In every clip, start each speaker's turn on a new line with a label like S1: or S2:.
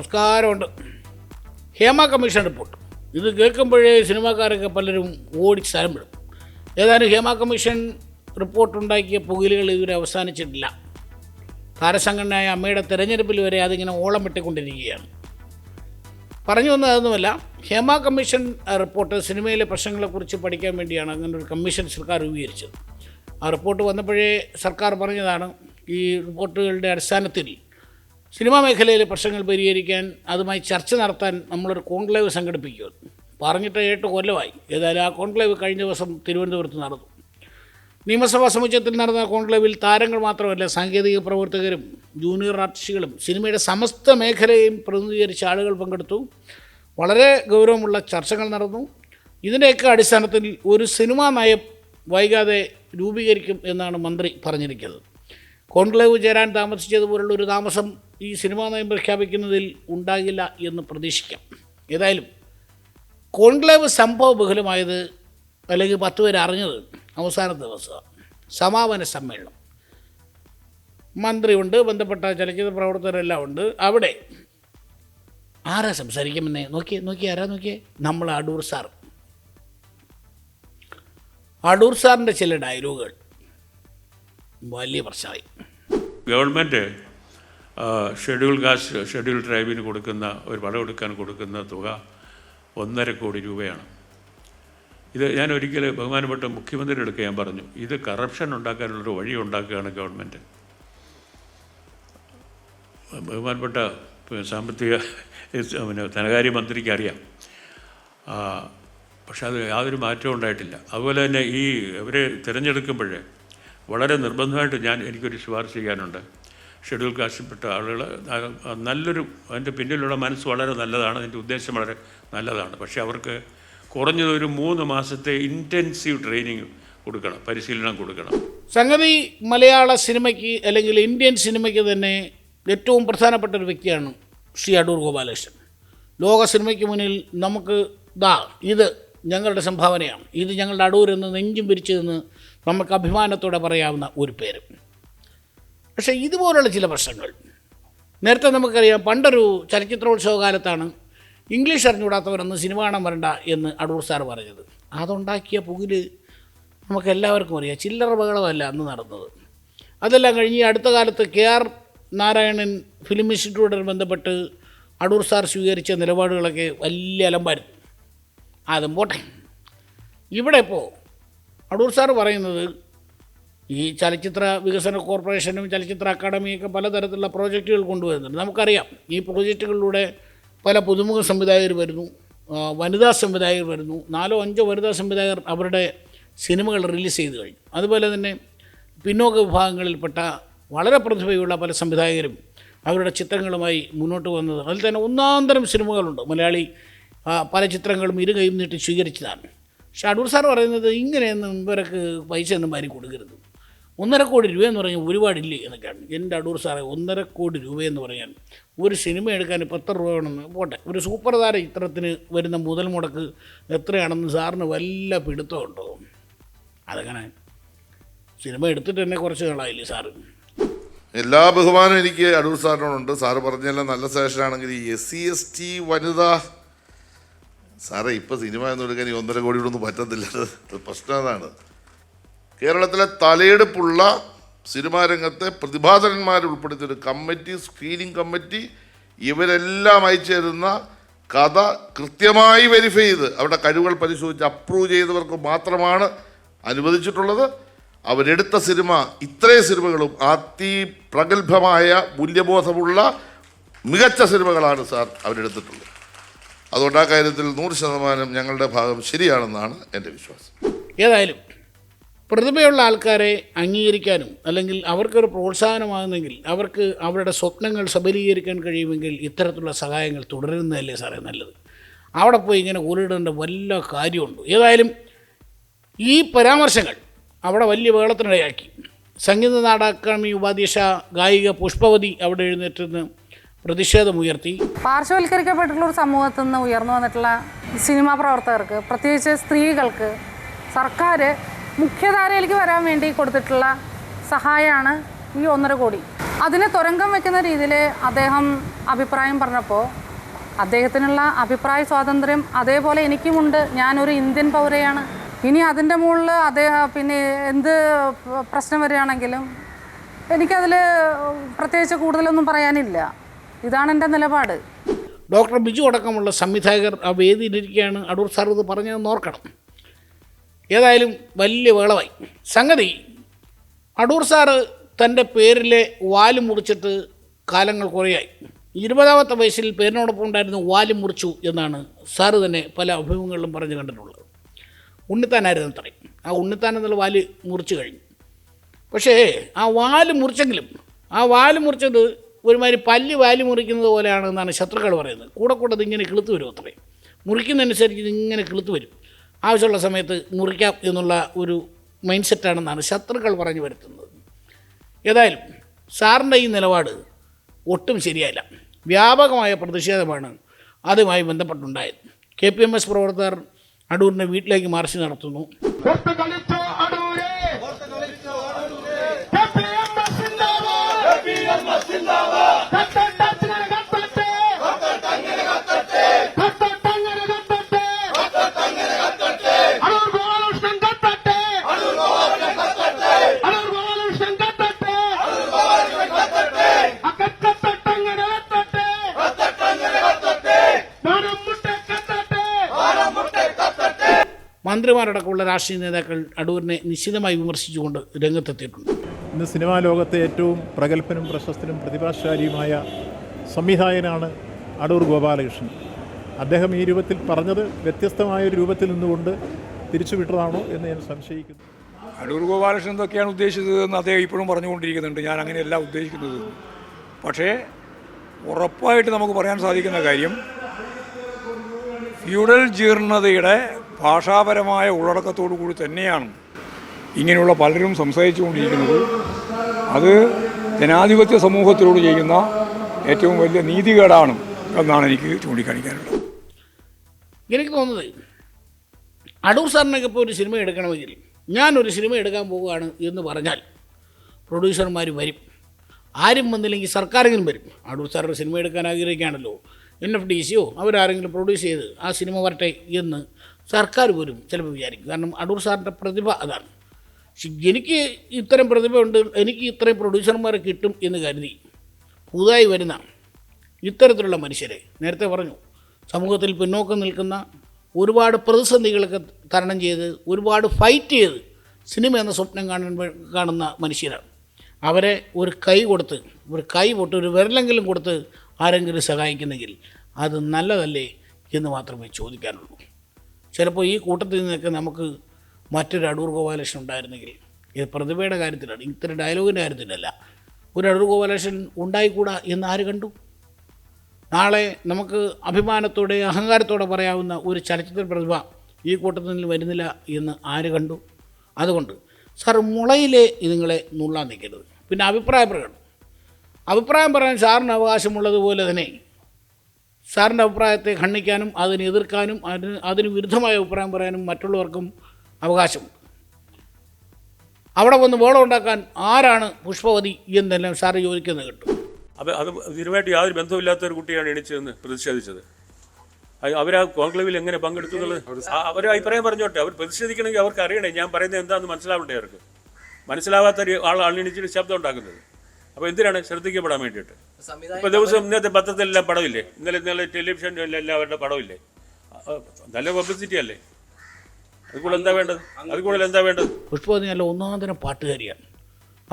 S1: നമസ്കാരമുണ്ട്. Hema commission report. ഇത് കേൾക്കുമ്പോഴേ സിനിമാക്കാരൊക്കെ പലരും ഓടി സ്ഥലം വിടും. ഏതായാലും ഹേമ കമ്മീഷൻ റിപ്പോർട്ടുണ്ടാക്കിയ പുകലുകൾ ഇതുവരെ അവസാനിച്ചിട്ടില്ല. താരസംഘടനയായ അമ്മയുടെ തെരഞ്ഞെടുപ്പിൽ വരെ അതിങ്ങനെ ഓളം വിട്ടിക്കൊണ്ടിരിക്കുകയാണ്. പറഞ്ഞു വന്നത് അതൊന്നുമല്ല ഹേമ കമ്മീഷൻ റിപ്പോർട്ട് സിനിമയിലെ പ്രശ്നങ്ങളെക്കുറിച്ച് പഠിക്കാൻ വേണ്ടിയാണ് അങ്ങനെ ഒരു കമ്മീഷൻ സർക്കാർ രൂപീകരിച്ചത്. ആ റിപ്പോർട്ട് വന്നപ്പോഴേ സർക്കാർ പറഞ്ഞതാണ് ഈ റിപ്പോർട്ടുകളുടെ അടിസ്ഥാനത്തിൽ സിനിമാ മേഖലയിലെ പ്രശ്നങ്ങൾ പരിഹരിക്കാൻ അതുമായി ചർച്ച നടത്താൻ നമ്മളൊരു കോൺക്ലേവ് സംഘടിപ്പിക്കുക പറഞ്ഞിട്ട് എട്ട് കൊല്ലമായി. ഏതായാലും ആ കോൺക്ലേവ് കഴിഞ്ഞ ദിവസം തിരുവനന്തപുരത്ത് നടന്നു. നിയമസഭാ സമുച്ചയത്തിൽ നടന്ന കോൺക്ലേവിൽ താരങ്ങൾ മാത്രമല്ല സാങ്കേതിക പ്രവർത്തകരും ജൂനിയർ ആർട്ടിസ്റ്റുകളും സിനിമയുടെ സമസ്ത മേഖലയും പ്രതിനിധീകരിച്ച ആളുകൾ പങ്കെടുത്തു. വളരെ ഗൗരവമുള്ള ചർച്ചകൾ നടന്നു. ഇതിന്റെയൊക്കെ അടിസ്ഥാനത്തിൽ ഒരു സിനിമാ നയം വൈകാതെ രൂപീകരിക്കും എന്നാണ് മന്ത്രി പറഞ്ഞിരിക്കുന്നത്. കോൺക്ലേവ് ചേരാൻ താമസിച്ചതുപോലുള്ള ഒരു താമസം ഈ സിനിമാ നയം പ്രഖ്യാപിക്കുന്നതിൽ ഉണ്ടാകില്ല എന്ന് പ്രതീക്ഷിക്കാം. ഏതായാലും കോൺക്ലേവ് സംഭവ ബഹുലമായത് അല്ലെങ്കിൽ പത്ത് പേര് അറിഞ്ഞത് അവസാന ദിവസമാണ് സമാപന സമ്മേളനം. മന്ത്രിയുണ്ട് ബന്ധപ്പെട്ട ചലച്ചിത്ര പ്രവർത്തകരെല്ലാം ഉണ്ട്. അവിടെ ആരാ സംസാരിക്കുമെന്നേ? നോക്കിയേ നോക്കി ആരാ നോക്കിയേ? നമ്മൾ അടൂർ സാർ. അടൂർ സാറിന്റെ ചില ഡയലോഗുകൾ വലിയ പ്രശ്നമായി.
S2: ഗവൺമെന്റ് ഷെഡ്യൂൾ കാസ്റ്റ് ഷെഡ്യൂൾ ട്രൈബിന് കൊടുക്കുന്ന ഒരു വളമെടുക്കാൻ കൊടുക്കുന്ന തുക ഒന്നര കോടി രൂപയാണ്. ഇത് ഞാൻ ഒരിക്കൽ ബഹുമാനപ്പെട്ട മുഖ്യമന്ത്രിയുടെ അടുത്ത് ഞാൻ പറഞ്ഞു ഇത് കറപ്ഷൻ ഉണ്ടാക്കാനുള്ളൊരു വഴി ഉണ്ടാക്കുകയാണ് ഗവൺമെന്റ് ബഹുമാനപ്പെട്ട സാമ്പത്തിക പിന്നെ ധനകാര്യ മന്ത്രിക്ക് അറിയാം പക്ഷെ അത് യാതൊരു മാറ്റവും ഉണ്ടായിട്ടില്ല. അതുപോലെ തന്നെ ഈ ഇവരെ തിരഞ്ഞെടുക്കുമ്പോഴേ വളരെ നിർബന്ധമായിട്ട് ഞാൻ എനിക്കൊരു ശുപാർശ ചെയ്യാനുണ്ട്. ഷെഡ്യൂൾ കാസ്റ്റിൽപ്പെട്ട ആളുകൾ നല്ലൊരു അതിന്റെ പിന്നിലുള്ള മനസ്സ് വളരെ നല്ലതാണ് അതിന്റെ ഉദ്ദേശം വളരെ നല്ലതാണ്. പക്ഷേ അവർക്ക് കുറഞ്ഞത് ഒരു മൂന്ന് മാസത്തെ ഇന്റൻസീവ് ട്രെയിനിങ് കൊടുക്കണം പരിശീലനം കൊടുക്കണം.
S1: സംഗതി മലയാള സിനിമയ്ക്ക് അല്ലെങ്കിൽ ഇന്ത്യൻ സിനിമയ്ക്ക് തന്നെ ഏറ്റവും പ്രധാനപ്പെട്ട ഒരു വ്യക്തിയാണ് ശ്രീ അടൂർ ഗോപാലകൃഷ്ണൻ. ലോക സിനിമയ്ക്ക് മുന്നിൽ നമുക്ക് ദാ ഇത് ഞങ്ങളുടെ സംഭാവനയാണ്. ഇത് ഞങ്ങളുടെ അടൂർ എന്ന് നെഞ്ചും പിരിച്ചു നിന്ന് നമുക്ക് അഭിമാനത്തോടെ പറയാവുന്ന ഒരു പേര്. പക്ഷേ ഇതുപോലുള്ള ചില പ്രശ്നങ്ങൾ. നേരത്തെ നമുക്കറിയാം പണ്ടൊരു ചലച്ചിത്രോത്സവ കാലത്താണ് ഇംഗ്ലീഷ് അറിഞ്ഞുകൂടാത്തവരൊന്നും സിനിമ കാണാൻ വരണ്ട എന്ന് അടൂർ സാർ പറഞ്ഞത്. അതുണ്ടാക്കിയ പുകിൽ നമുക്ക് എല്ലാവർക്കും അറിയാം ചില്ലറ ബഹളമല്ല അന്ന് നടന്നത്. അതെല്ലാം കഴിഞ്ഞ് അടുത്ത കാലത്ത് കെ ആർ നാരായണൻ ഫിലിം ഇൻസ്റ്റിറ്റ്യൂട്ടിന് ബന്ധപ്പെട്ട് അടൂർ സാർ സ്വീകരിച്ച നിലപാടുകളൊക്കെ വലിയ അലമ്പായിരുന്നു. അതും പോട്ടെ. ഇവിടെ ഇപ്പോൾ അടൂർ സാർ പറയുന്നത് ഈ ചലച്ചിത്ര വികസന കോർപ്പറേഷനും ചലച്ചിത്ര അക്കാദമിയൊക്കെ പലതരത്തിലുള്ള പ്രോജക്റ്റുകൾ കൊണ്ടുവരുന്നുണ്ട്. നമുക്കറിയാം ഈ പ്രോജക്റ്റുകളിലൂടെ പല പുതുമുഖ സംവിധായകർ വരുന്നു വനിതാ സംവിധായകർ വരുന്നു. നാലോ അഞ്ചോ വനിതാ സംവിധായകർ അവരുടെ സിനിമകൾ റിലീസ് ചെയ്ത് കഴിഞ്ഞു. അതുപോലെ തന്നെ പിന്നോക്ക വിഭാഗങ്ങളിൽപ്പെട്ട വളരെ പ്രതിഭയുള്ള പല സംവിധായകരും അവരുടെ ചിത്രങ്ങളുമായി മുന്നോട്ട് വന്നത്. അതിൽ തന്നെ ഒന്നാന്തരം സിനിമകളുണ്ട്. മലയാളി പല ചിത്രങ്ങളും ഇരുകൈയും നീട്ടി സ്വീകരിച്ചതാണ്. പക്ഷെ അടൂർ സാർ പറയുന്നത് ഇങ്ങനെയൊന്നും ഇവർക്ക് പൈസ ഒന്നും വാരി കൊടുക്കരുത്. ഒന്നര കോടി രൂപയെന്ന് പറഞ്ഞാൽ ഒരുപാടില്ലേ എന്നൊക്കെയാണ് എന്റെ അടൂർ സാറേ ഒന്നര കോടി രൂപയെന്ന് പറയാൻ. ഒരു സിനിമ എടുക്കാൻ ഇപ്പോൾ എത്ര രൂപ വേണമെന്ന്? പോട്ടെ. ഒരു സൂപ്പർ താര ചിത്രത്തിന് വരുന്ന മുതൽ മുടക്ക് എത്രയാണെന്ന് സാറിന് വല്ല പിടുത്തമുണ്ടോ അതങ്ങനെ സിനിമ എടുത്തിട്ട് തന്നെ കുറച്ച് നാളായില്ലേ സാറ്?
S3: എല്ലാ ബഹുമാനം എനിക്ക് അടൂർ സാറിനോടുണ്ട്. സാറ് പറഞ്ഞെല്ലാം നല്ല സജഷനാണെങ്കിൽ ഈ എസ് സി എസ് ടി വനിത സാറേ ഇപ്പം സിനിമ എന്ന് എടുക്കാൻ ഈ ഒന്നര കോടിയോടൊന്നും പറ്റത്തില്ല. അത് പ്രശ്നം അതാണ്. കേരളത്തിലെ തലയെടുപ്പുള്ള സിനിമാ രംഗത്തെ പ്രതിഭാധനന്മാരെ ഉൾപ്പെടുത്തിയ ഒരു കമ്മിറ്റി സ്ക്രീനിങ് കമ്മിറ്റി ഇവരെല്ലാം അയച്ചു തരുന്ന കഥ കൃത്യമായി വെരിഫൈ ചെയ്ത് അവരുടെ കഴിവുകൾ പരിശോധിച്ച് അപ്രൂവ് ചെയ്തവർക്ക് മാത്രമാണ് അനുവദിച്ചിട്ടുള്ളത്. അവരെടുത്ത സിനിമ ഇത്രയും സിനിമകളും അതിപ്രഗത്ഭമായ മൂല്യബോധമുള്ള മികച്ച സിനിമകളാണ് സാർ അവരെടുത്തിട്ടുള്ളത്. അതുകൊണ്ട് ആ കാര്യത്തിൽ നൂറ് ശതമാനം ഞങ്ങളുടെ ഭാഗം ശരിയാണെന്നാണ് എന്റെ വിശ്വാസം.
S1: ഏതായാലും പ്രതിഭയുള്ള ആൾക്കാരെ അംഗീകരിക്കാനും അല്ലെങ്കിൽ അവർക്കൊരു പ്രോത്സാഹനമാകുന്നെങ്കിൽ അവർക്ക് അവരുടെ സ്വപ്നങ്ങൾ സബലീകരിക്കാൻ കഴിയുമെങ്കിൽ ഇത്തരത്തിലുള്ള സഹായങ്ങൾ തുടരുന്നതല്ലേ സാറേ നല്ലത്? അവിടെ പോയി ഇങ്ങനെ ഊരിടേണ്ട വല്ല കാര്യമുണ്ട്? ഏതായാലും ഈ പരാമർശങ്ങൾ അവിടെ വലിയ വേളത്തിനിടയാക്കി. സംഗീത നാട അക്കാദമി ഉപാധ്യക്ഷ ഗായിക പുഷ്പവതി അവിടെ എഴുന്നേറ്റ് പ്രതിഷേധമുയർത്തി.
S4: പാർശ്വവൽക്കരിക്കപ്പെട്ടിട്ടുള്ള ഒരു സമൂഹത്തിൽ നിന്ന് ഉയർന്നു വന്നിട്ടുള്ള സിനിമാ പ്രവർത്തകർക്ക് പ്രത്യേകിച്ച് സ്ത്രീകൾക്ക് സർക്കാർ മുഖ്യധാരയിലേക്ക് വരാൻ വേണ്ടി കൊടുത്തിട്ടുള്ള സഹായമാണ് ഈ ഒന്നര കോടി. അതിനെ തുരങ്കം വെക്കുന്ന രീതിയിൽ അദ്ദേഹം അഭിപ്രായം പറഞ്ഞപ്പോൾ അദ്ദേഹത്തിനുള്ള അഭിപ്രായ സ്വാതന്ത്ര്യം അതേപോലെ എനിക്കുമുണ്ട്. ഞാനൊരു ഇന്ത്യൻ പൗരയാണ്. ഇനി അതിന്റെ മുകളിൽ അദ്ദേഹം പിന്നെ എന്ത് പ്രശ്നം വരികയാണെങ്കിലും എനിക്കതിൽ പ്രത്യേകിച്ച് കൂടുതലൊന്നും പറയാനില്ല. ഇതാണ് എന്റെ നിലപാട്.
S1: ഡോക്ടർ ബിജു അടക്കമുള്ള സംവിധായകർ ആ വേദിയിലിരിക്കുകയാണ്. അടൂർ സാർ ഇത് പറഞ്ഞതെന്ന് ഓർക്കണം. ഏതായാലും വലിയ വേളവായി. സംഗതി അടൂർ സാറ് തന്റെ പേരിലെ വാൽ മുറിച്ചിട്ട് കാലങ്ങൾ കുറേയായി. ഇരുപതാമത്തെ വയസ്സിൽ പേരിനോടൊപ്പം ഉണ്ടായിരുന്ന വാൽ മുറിച്ചു എന്നാണ് സാറ് തന്നെ പല അഭിമുഖങ്ങളിലും പറഞ്ഞു കണ്ടിട്ടുള്ളത്. ഉണ്ണിത്താനായിരുന്നു അത്രയും. ആ ഉണ്ണിത്താൻ എന്നുള്ള വാൽ മുറിച്ചു കഴിഞ്ഞു. പക്ഷേ ആ വാൽ മുറിച്ചെങ്കിലും ആ വാൽ മുറിച്ചത് ഒരുമാതിരി പല്ല് വാൽ മുറിക്കുന്നത് പോലെയാണെന്നാണ് ശത്രുക്കൾ പറയുന്നത്. കൂടെ കൂടെ ഇതിങ്ങനെ കിളുത്ത് വരും അത്രയും. മുറിക്കുന്നതനുസരിച്ച് ഇതിങ്ങനെ കിളുത്ത് വരും. ആവശ്യമുള്ള സമയത്ത് മുറിക്കാം എന്നുള്ള ഒരു മൈൻഡ് സെറ്റാണെന്നാണ് ശത്രുക്കൾ പറഞ്ഞു വരുത്തുന്നത്. ഏതായാലും സാറിന്റെ ഈ നിലപാട് ഒട്ടും ശരിയല്ല വ്യാപകമായ പ്രതിഷേധമാണ് അതുമായി ബന്ധപ്പെട്ടുണ്ടായത്. കെ പി എം എസ് പ്രവർത്തകർ അടൂരിന്റെ വീട്ടിലേക്ക് മാർച്ച് നടത്തുന്നു. മന്ത്രിമാരടക്കമുള്ള രാഷ്ട്രീയ നേതാക്കൾ അടൂരിനെ നിശ്ചിതമായി വിമർശിച്ചുകൊണ്ട് രംഗത്തെത്തിയിട്ടുണ്ട്.
S5: ഇന്ന് സിനിമാ ലോകത്തെ ഏറ്റവും പ്രഗത്ഭനും പ്രശസ്തനും പ്രതിഭാശാലിയുമായ സംവിധായകനാണ് അടൂർ ഗോപാലകൃഷ്ണൻ. അദ്ദേഹം ഈ രൂപത്തിൽ പറഞ്ഞത് വ്യത്യസ്തമായ ഒരു രൂപത്തിൽ നിന്നുകൊണ്ട് തിരിച്ചുവിട്ടതാണോ എന്ന് ഞാൻ സംശയിക്കുന്നു.
S6: അടൂർ ഗോപാലകൃഷ്ണൻ എന്തൊക്കെയാണ് ഉദ്ദേശിച്ചതെന്ന് അദ്ദേഹം ഇപ്പോഴും പറഞ്ഞുകൊണ്ടിരിക്കുന്നുണ്ട്. ഞാൻ അങ്ങനെയല്ല ഉദ്ദേശിക്കുന്നത്. പക്ഷേ ഉറപ്പായിട്ട് നമുക്ക് പറയാൻ സാധിക്കുന്ന കാര്യം ഫ്യൂഡൽ ജീർണതയുടെ ഭാഷാപരമായ ഉള്ളടക്കത്തോടു കൂടി തന്നെയാണ് ഇങ്ങനെയുള്ള പലരും സംസാരിച്ചുകൊണ്ടിരിക്കുന്നത്. അത് ജനാധിപത്യ സമൂഹത്തിനോട് ചെയ്യുന്ന ഏറ്റവും വലിയ നീതികേടാണ് എന്നാണ് എനിക്ക് ചൂണ്ടിക്കാണിക്കാനുള്ളത്.
S1: എനിക്ക് തോന്നുന്നത് അടൂർ സാറിനൊക്കെ ഇപ്പോൾ ഒരു സിനിമ എടുക്കണമെങ്കിൽ ഞാനൊരു സിനിമ എടുക്കാൻ പോവുകയാണ് എന്ന് പറഞ്ഞാൽ പ്രൊഡ്യൂസർമാർ വരും. ആരും വന്നില്ലെങ്കിൽ സർക്കാരെങ്കിലും വരും. അടൂർ സാറിന്റെ സിനിമ എടുക്കാൻ ആഗ്രഹിക്കുകയാണല്ലോ. എൻ എഫ് ഡി സിയോ അവരാരെങ്കിലും പ്രൊഡ്യൂസ് ചെയ്ത് ആ സിനിമ വരട്ടെ എന്ന് സർക്കാർ പോലും ചിലപ്പോൾ വിചാരിക്കും. കാരണം അടൂർ സാറിന്റെ പ്രതിഭ അതാണ്. എനിക്ക് ഇത്തരം പ്രതിഭയുണ്ട് എനിക്ക് ഇത്രയും പ്രൊഡ്യൂസർമാരെ കിട്ടും എന്ന് കരുതി പുതുതായി വരുന്ന ഇത്തരത്തിലുള്ള മനുഷ്യരെ നേരത്തെ പറഞ്ഞു സമൂഹത്തിൽ പിന്നോക്കം നിൽക്കുന്ന ഒരുപാട് പ്രതിസന്ധികളൊക്കെ തരണം ചെയ്ത് ഒരുപാട് ഫൈറ്റ് ചെയ്ത് സിനിമ എന്ന സ്വപ്നം കാണുന്ന കാണുന്ന മനുഷ്യരാണ്. അവരെ ഒരു കൈ കൊടുത്ത് ഒരു കൈ പൊട്ട് ഒരു വിരലെങ്കിലും കൊടുത്ത് ആരെങ്കിലും സഹായിക്കുന്നെങ്കിൽ അത് നല്ലതല്ലേ എന്ന് മാത്രമേ ചോദിക്കാനുള്ളൂ. ചിലപ്പോൾ ഈ കൂട്ടത്തിൽ നിന്നൊക്കെ നമുക്ക് മറ്റൊരു അടൂർ ഗോപാലകൃഷ്ണൻ ഉണ്ടായിരുന്നെങ്കിൽ ഇത് പ്രതിഭയുടെ കാര്യത്തിലാണ് ഇത്തരം ഡയലോഗിന്റെ കാര്യത്തിലല്ല. ഒരു അടൂർ ഗോപാലകൃഷ്ണൻ ഉണ്ടായിക്കൂടാ എന്ന് ആര് കണ്ടു? നാളെ നമുക്ക് അഭിമാനത്തോടെ അഹങ്കാരത്തോടെ പറയാവുന്ന ഒരു ചലച്ചിത്ര പ്രതിഭ ഈ കൂട്ടത്തിൽ നിന്ന് വരുന്നില്ല എന്ന് ആര് കണ്ടു? അതുകൊണ്ട് സാർ മുളയിലെ നിങ്ങളെ നുള്ളാൻ നിൽക്കരുത്. പിന്നെ അഭിപ്രായ പ്രകടനം. അഭിപ്രായം പറയാൻ സാറിന് അവകാശമുള്ളതുപോലെ തന്നെ സാറിന്റെ അഭിപ്രായത്തെ ഖണ്ഡിക്കാനും അതിനെ എതിർക്കാനും അതിന് അതിന് വിരുദ്ധമായ അഭിപ്രായം പറയാനും മറ്റുള്ളവർക്കും അവകാശമുണ്ട് അവിടെ വന്ന് ബോളം ഉണ്ടാക്കാൻ ആരാണ് പുഷ്പവതി എന്നെല്ലാം സാറ് ചോദിക്കുന്നത് കേട്ടു.
S2: അത് അത് ഇതിനുമായിട്ട് യാതൊരു ബന്ധമില്ലാത്ത ഒരു കുട്ടിയാണ് എണീച്ചതെന്ന് പ്രതിഷേധിച്ചത്. അവർ അവരാ കോൺക്ലേവിൽ എങ്ങനെ പങ്കെടുത്തു അവർ അഭിപ്രായം പറഞ്ഞോട്ടെ. അവർ പ്രതിഷേധിക്കണമെങ്കിൽ അവർക്ക് അറിയണേ ഞാൻ പറയുന്നത് എന്താണെന്ന് മനസ്സിലാവട്ടെ അവർക്ക്? മനസ്സിലാവാത്ത ഒരു ആൾ അണിണിച്ചിട്ട് ശബ്ദം ഉണ്ടാക്കുന്നത്. അപ്പോൾ എന്തിനാണ് ശ്രദ്ധിക്കപ്പെടാൻ വേണ്ടിയിട്ട്? ഇപ്പോൾ ദിവസം ഇന്നത്തെ പത്രത്തിലെല്ലാം പടമില്ലേ? ഇന്നലെ ഇന്നലെ ടെലിവിഷനിലെല്ലാം അവരുടെ പടമില്ലേ? നല്ല പബ്ലിസിറ്റി അല്ലേ? അത് കൂടുതൽ എന്താ വേണ്ടത്? എന്താ വേണ്ടത്?
S1: നല്ല ഒന്നാന്തരം പാട്ടുകാരിയാണ്.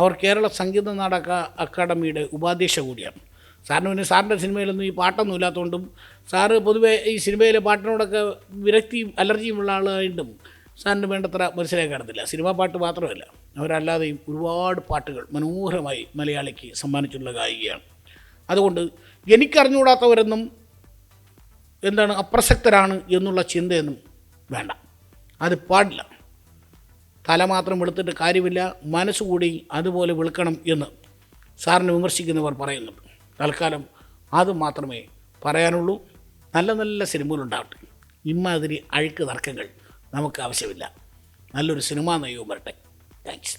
S1: അവർ കേരള സംഗീത നാടക അക്കാദമിയുടെ ഉപാധ്യക്ഷ കൂടിയാണ്. സാറിന് പിന്നെ സാറിന്റെ സിനിമയിലൊന്നും ഈ പാട്ടൊന്നും ഇല്ലാത്തതുകൊണ്ടും സാറ് പൊതുവേ ഈ സിനിമയിലെ പാട്ടിനോടൊക്കെ വിരക്തിയും അലർജിയും ഉള്ള ആളായിട്ടും സാറിന് വേണ്ടത്ര മനസ്സിലാക്കി കാണത്തില്ല. സിനിമാ പാട്ട് മാത്രമല്ല അവരല്ലാതെയും ഒരുപാട് പാട്ടുകൾ മനോഹരമായി മലയാളിക്ക് സമ്മാനിച്ചിട്ടുള്ള ഗായികയാണ്. അതുകൊണ്ട് എനിക്കറിഞ്ഞുകൂടാത്തവരെന്നും എന്താണ് അപ്രസക്തരാണ് എന്നുള്ള ചിന്തയൊന്നും വേണ്ട. അത് പാടില്ല. തല മാത്രം വെളുത്തിട്ട് കാര്യമില്ല മനസ്സുകൂടി അതുപോലെ വെളുക്കണം എന്ന് സാറിനെ വിമർശിക്കുന്നവർ പറയുന്നുണ്ട്. തൽക്കാലം അത് മാത്രമേ പറയാനുള്ളൂ. നല്ല നല്ല സിനിമകളുണ്ടാവട്ടെ. ഇമാതിരി അഴുക്ക് തർക്കങ്ങൾ നമുക്ക് ആവശ്യമില്ല. നല്ലൊരു സിനിമാ നയവും വരട്ടെ. താങ്ക്സ്